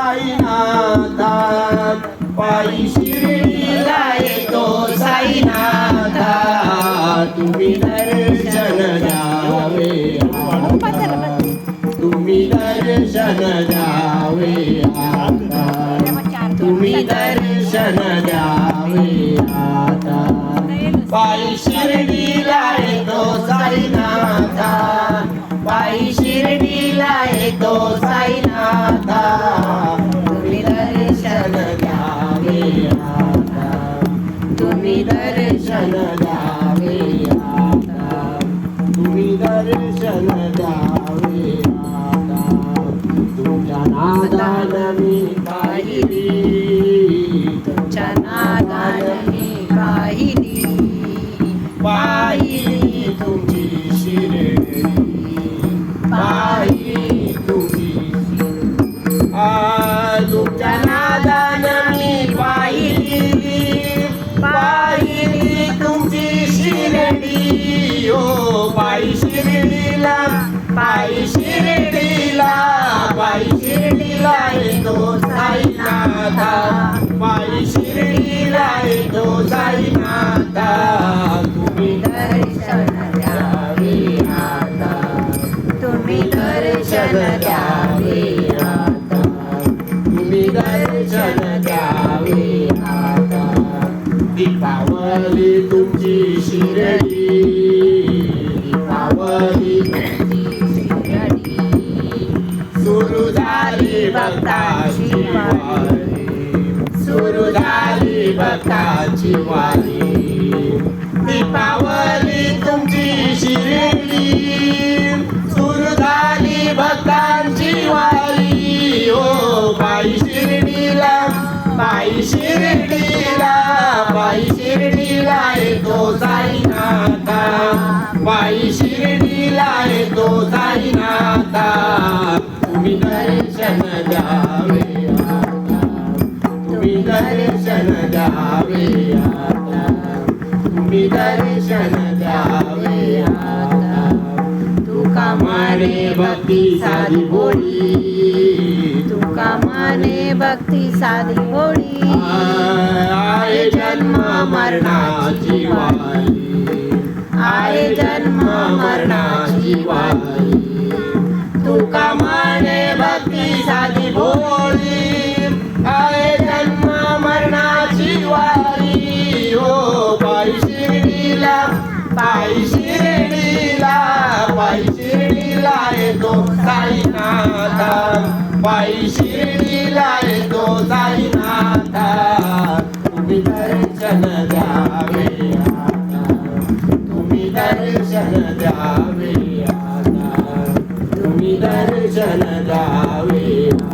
साईनाथ पायी शिर्डीला येतो साईनाथ तुम्ही दर्शन द्यावे तुम्ही दर्शन द्यावे तुम्ही दर्शन द्यावे आता. पायी शिर्डीला येतो साईनाथ तुमच्या नादान मी पाहिली तुमच्या नादाने पाहिली पाहिली येतो साईनाथा पायी शिर्डीला येतो साईनाथा. तुम्ही दर्शन द्यावे आता तुम्ही दर्शन द्यावे आता तुम्ही दर्शन द्यावे झाली भक्ताची वारी. दीपावली तुमची शिर्डी सुरू झाली भक्तांची वारी. ओ बाई शिर्डीला बाई शिर्डीला बाई शिर्डीला येतो साईनाथा. बाई शिर्डीला येतो साईनाथा. तुम्ही दर्शन द्यावे द्यावे आता तुम्ही दर्शन द्यावे तुका माने भक्ती साधी बोली तुका माने भक्ती साधी बोली आय जन्म मरणाची वारी. आय जन्म मरणाची वारी. तुका माने भक्ती साधी बोली पायी शिर्डीला पायी शिर्डीला येतो साईनाथा. पायी शिर्डीला येतो साईनाथा. तुम्ही दर्शन द्यावे तुम्ही दर्शन द्यावे आता. तुम्ही दर्शन द्यावे आता.